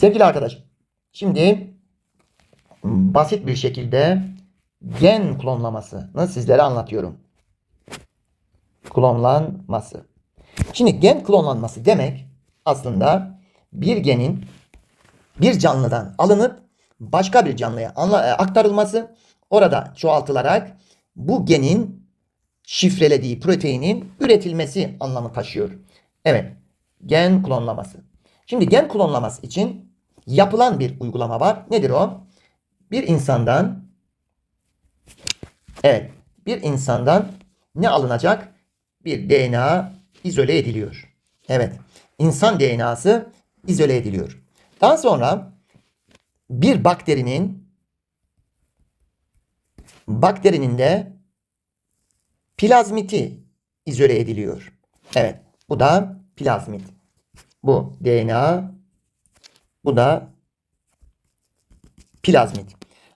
Sevgili arkadaş, şimdi basit bir şekilde gen klonlamasını sizlere anlatıyorum. Klonlanması. Şimdi gen klonlanması demek aslında bir genin bir canlıdan alınıp başka bir canlıya e, aktarılması, orada çoğaltılarak bu genin şifrelediği proteinin üretilmesi anlamı taşıyor. Evet, gen klonlaması. Şimdi gen klonlaması için yapılan bir uygulama var. Nedir o? Bir insandan evet, bir insandan ne alınacak? Bir DNA izole ediliyor. Evet, insan DNA'sı izole ediliyor. Daha sonra bir bakterinin bakterinin de plazmiti izole ediliyor. Evet, bu da plazmit. Bu DNA, bu da plazmit.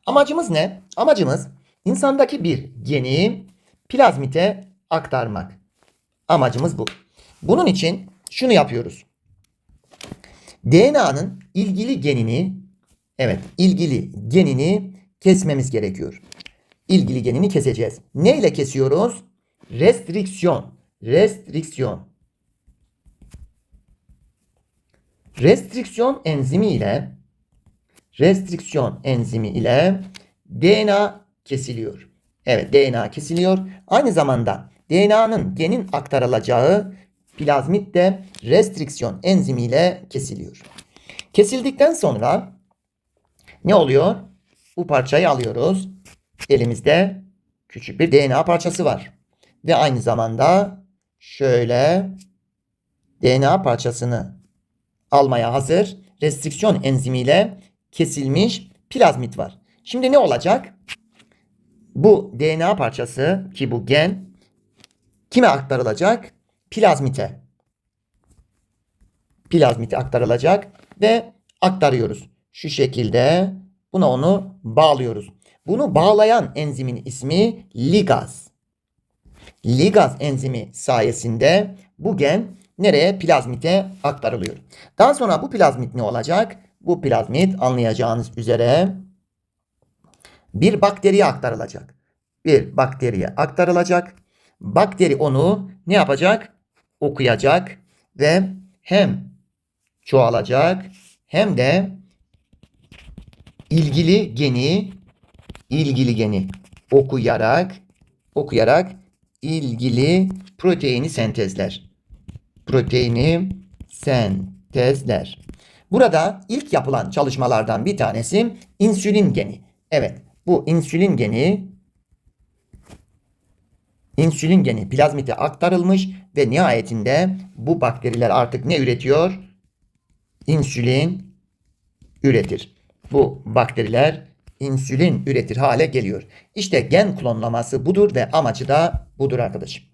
Amacımız ne? Amacımız insandaki bir geni plazmite aktarmak. Amacımız bu. Bunun için şunu yapıyoruz. DNA'nın ilgili genini evet ilgili genini kesmemiz gerekiyor. İlgili genini keseceğiz. Neyle kesiyoruz? Restriksiyon. Restriksiyon. Restriksiyon enzimi ile restriksiyon enzimi ile DNA kesiliyor. Evet DNA kesiliyor. Aynı zamanda DNA'nın genin aktarılacağı plazmit de restriksiyon enzimiyle kesiliyor. Kesildikten sonra ne oluyor? Bu parçayı alıyoruz. Elimizde küçük bir DNA parçası var. Ve aynı zamanda şöyle DNA parçasını almaya hazır restriksiyon enzimiyle kesilmiş plazmit var. Şimdi ne olacak? Bu DNA parçası ki bu gen kime aktarılacak? Plazmite. Plazmite aktarılacak ve aktarıyoruz. Şu şekilde buna onu bağlıyoruz. Bunu bağlayan enzimin ismi ligaz. Ligaz enzimi sayesinde bu gen nereye? Plazmite aktarılıyor. Daha sonra bu plazmit ne olacak? Bu plazmit anlayacağınız üzere bir bakteriye aktarılacak. Bir bakteriye aktarılacak. Bakteri onu ne yapacak? Okuyacak ve hem çoğalacak hem de ilgili geni ilgili geni okuyarak okuyarak ilgili proteini sentezler. Proteini sentezler. Burada ilk yapılan çalışmalardan bir tanesi insülin geni. Evet, bu insülin geni insülin geni plazmite aktarılmış ve nihayetinde bu bakteriler artık ne üretiyor? İnsülin üretir. Bu bakteriler insülin üretir hale geliyor. İşte gen klonlaması budur ve amacı da budur arkadaşım.